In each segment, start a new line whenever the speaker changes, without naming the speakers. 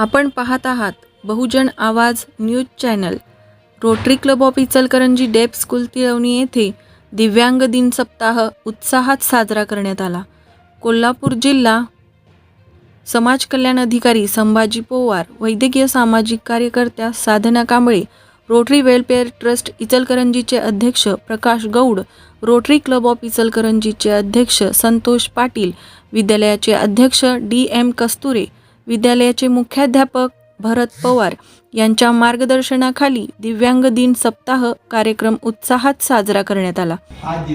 आपण पाहत आहात Bahujan Awaaz news channel. Rotary club of Ichalkaranji deaf school Tilwani येथे दिव्यांग दिन सप्ताह उत्साहात साजरा करण्यात आला. कोल्हापूर जिल्हा समाज कल्याण अधिकारी संभाजी पोवार वैद्यकीय सामाजिक कार्यकर्त्या Sadhana Kamble rotary welfare trust इचलकरंजीचे अध्यक्ष Prakash Gaud rotary club of इचलकरंजीचे अध्यक्ष संतोष पाटील विद्यालयाचे अध्यक्ष डी एम कस्तुरे विद्यालयाचे मुख्याध्यापक भरत पवार यांच्या मार्गदर्शनाखाली दिव्यांग दिन सप्ताह कार्यक्रम उत्साहात साजरा करण्यात आला.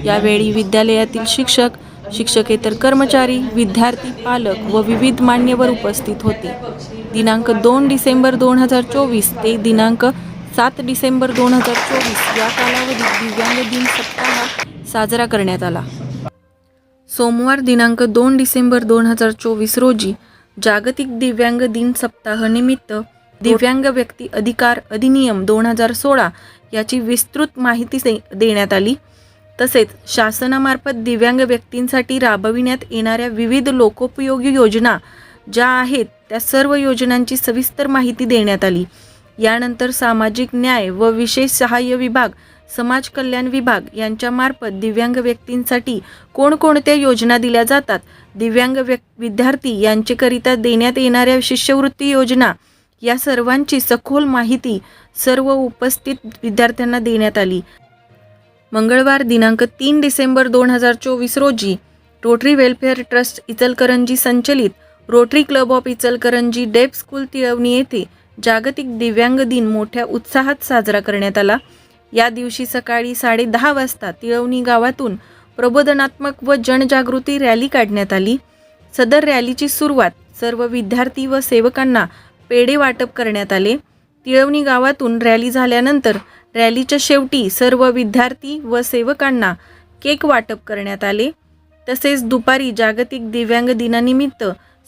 यावेळी विद्यालयातील शिक्षक शिक्षकेतर कर्मचारी विद्यार्थी पालक व विविध मान्यवर उपस्थित होते. दिनांक दोन डिसेंबर दोन हजार चोवीस ते दिनांक सात डिसेंबर दोन हजार चोवीस या कालावधीत दिव्यांग दिन सप्ताह साजरा करण्यात आला. सोमवार दिनांक दोन डिसेंबर दोन हजार चोवीस रोजी जागतिक दिव्यांग दिन सप्ताहानिमित्त दिव्यांग व्यक्ती अधिकार अधिनियम दोन हजार सोळा याची विस्तृत माहिती देण्यात आली. तसेच शासनामार्फत दिव्यांग व्यक्तींसाठी राबविण्यात येणाऱ्या विविध लोकोपयोगी योजना ज्या आहेत त्या सर्व योजनांची सविस्तर माहिती देण्यात आली. यानंतर सामाजिक न्याय व विशेष सहाय्य विभाग समाज कल्याण विभाग यांच्यामार्फत दिव्यांग व्यक्तींसाठी कोणकोणत्या योजना दिल्या जातात? दिव्यांग व्यक् विद्यार्थी यांचेकरिता देण्यात येणाऱ्या शिष्यवृत्ती योजना या सर्वांची सखोल माहिती सर्व उपस्थित विद्यार्थ्यांना देण्यात आली. मंगळवार दिनांक तीन डिसेंबर दोन हजार चोवीस रोजी रोटरी वेलफेअर ट्रस्ट इचलकरंजी संचलित rotary club of Ichalkaranji deaf school Tilwani येथे जागतिक दिव्यांग दिन मोठ्या उत्साहात साजरा करण्यात आला. या दिवशी सकाळी साडे दहा वाजता तिळवणी गावातून प्रबोधनात्मक व जनजागृती रॅली काढण्यात आली. सदर रॅलीची सुरुवात सर्व विद्यार्थी व सेवकांना पेढे वाटप करण्यात आले. तिळवणी गावातून रॅली झाल्यानंतर रॅलीच्या शेवटी सर्व विद्यार्थी व सेवकांना केक वाटप करण्यात आले. तसेच दुपारी जागतिक दिव्यांग दिनानिमित्त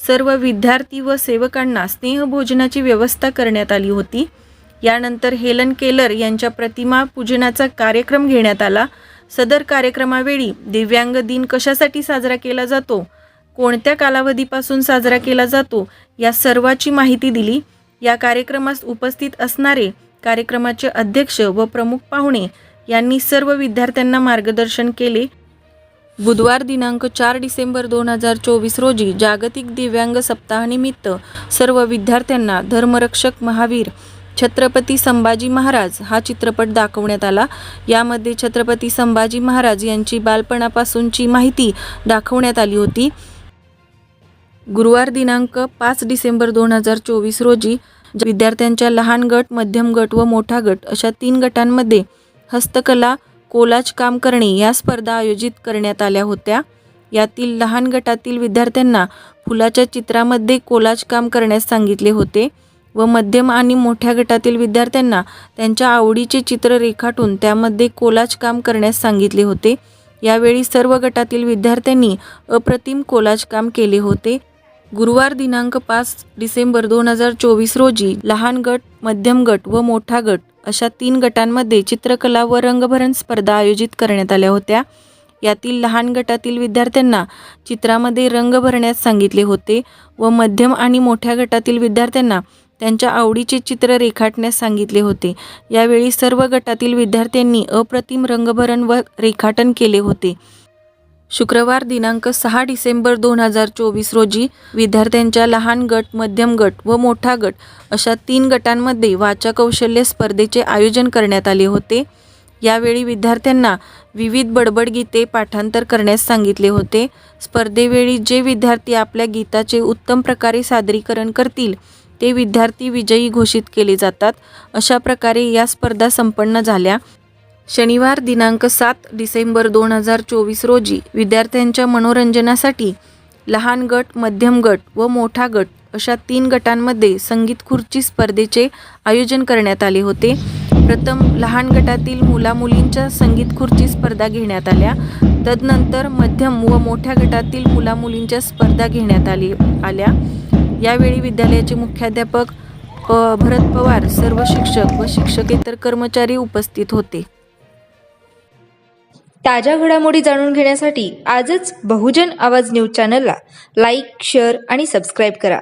सर्व विद्यार्थी व सेवकांना स्नेहभोजनाची व्यवस्था करण्यात आली होती. यानंतर हेलन केलर यांच्या प्रतिमा पूजनाचा कार्यक्रम घेण्यात आला. सदर कार्यक्रमावेळी दिव्यांग दिन कशासाठी साजरा केला जातो? कोणत्या कालावधीपासून साजरा केला जातो? या सर्वाची माहिती दिली. या कार्यक्रमास उपस्थित असणारे कार्यक्रमाचे अध्यक्ष व प्रमुख पाहुणे यांनी सर्व विद्यार्थ्यांना मार्गदर्शन केले. बुधवार दिनांक चार डिसेंबर दोन हजार चोवीस रोजी जागतिक दिव्यांग सप्ताहानिमित्त सर्व विद्यार्थ्यांना धर्मरक्षक महावीर छत्रपती संभाजी महाराज हा चित्रपट दाखवण्यात आला. यामध्ये छत्रपती संभाजी महाराज यांची बालपणापासूनची माहिती दाखवण्यात आली होती. गुरुवार दिनांक पाच डिसेंबर दोन हजार चोवीस रोजी विद्यार्थ्यांच्या लहान गट मध्यम गट व मोठा गट अशा तीन गटांमध्ये हस्तकला कोलाज काम करणे या स्पर्धा आयोजित करण्यात आल्या होत्या. यातील लहान गटातील विद्यार्थ्यांना फुलाच्या चित्रामध्ये कोलाज काम करण्यास सांगितले होते. व मध्यम आणि मोठ्या गटातील विद्यार्थ्यांना त्यांच्या आवडीचे चित्र रेखाटून त्यामध्ये कोलाज काम करण्यास सांगितले होते. यावेळी सर्व गटातील विद्यार्थ्यांनी अप्रतिम कोलाज काम केले होते. गुरुवार दिनांक पाच डिसेंबर दोन हजार चोवीस रोजी लहान गट मध्यम गट व मोठा गट अशा तीन गटांमध्ये चित्रकला व रंगभरण स्पर्धा आयोजित करण्यात आल्या होत्या. यातील लहान गटातील विद्यार्थ्यांना चित्रामध्ये रंग भरण्यास सांगितले होते व मध्यम आणि मोठ्या गटातील विद्यार्थ्यांना त्यांच्या आवडीचे चित्र रेखाटण्यास सांगितले होते. यावेळी सर्व गटातील विद्यार्थ्यांनी अप्रतिम रंगभरण व रेखाटन केले होते. शुक्रवार दिनांक सहा डिसेंबर दोन हजार चोवीस रोजी विद्यार्थ्यांच्या लहान गट मध्यम गट व मोठा गट अशा तीन गटांमध्ये वाचा कौशल्य स्पर्धेचे आयोजन करण्यात आले होते. यावेळी विद्यार्थ्यांना विविध बडबड गीते पाठांतर करण्यास सांगितले होते. स्पर्धेवेळी जे विद्यार्थी आपल्या गीताचे उत्तम प्रकारे सादरीकरण करतील ते विद्यार्थी विजयी घोषित केले जातात. अशा प्रकारे या स्पर्धा संपन्न झाल्या. शनिवार दिनांक सात डिसेंबर दोन हजार चोवीस रोजी विद्यार्थ्यांच्या मनोरंजनासाठी लहान गट मध्यम गट व मोठा गट अशा तीन गटांमध्ये संगीत खुर्ची स्पर्धेचे आयोजन करण्यात आले होते. प्रथम लहान गटातील मुलामुलींच्या संगीत खुर्ची स्पर्धा घेण्यात आल्या. तदनंतर मध्यम व मोठ्या गटातील मुलामुलींच्या स्पर्धा घेण्यात आली आल्या. यावेळी विद्यालयाचे मुख्याध्यापक प भरत पवार सर्व शिक्षक व शिक्षकेतर कर्मचारी उपस्थित होते.
ताज्या घडामोडी जाणून घेण्यासाठी आजच बहुजन आवाज न्यूज चॅनलला लाईक शेअर आणि सबस्क्राईब करा.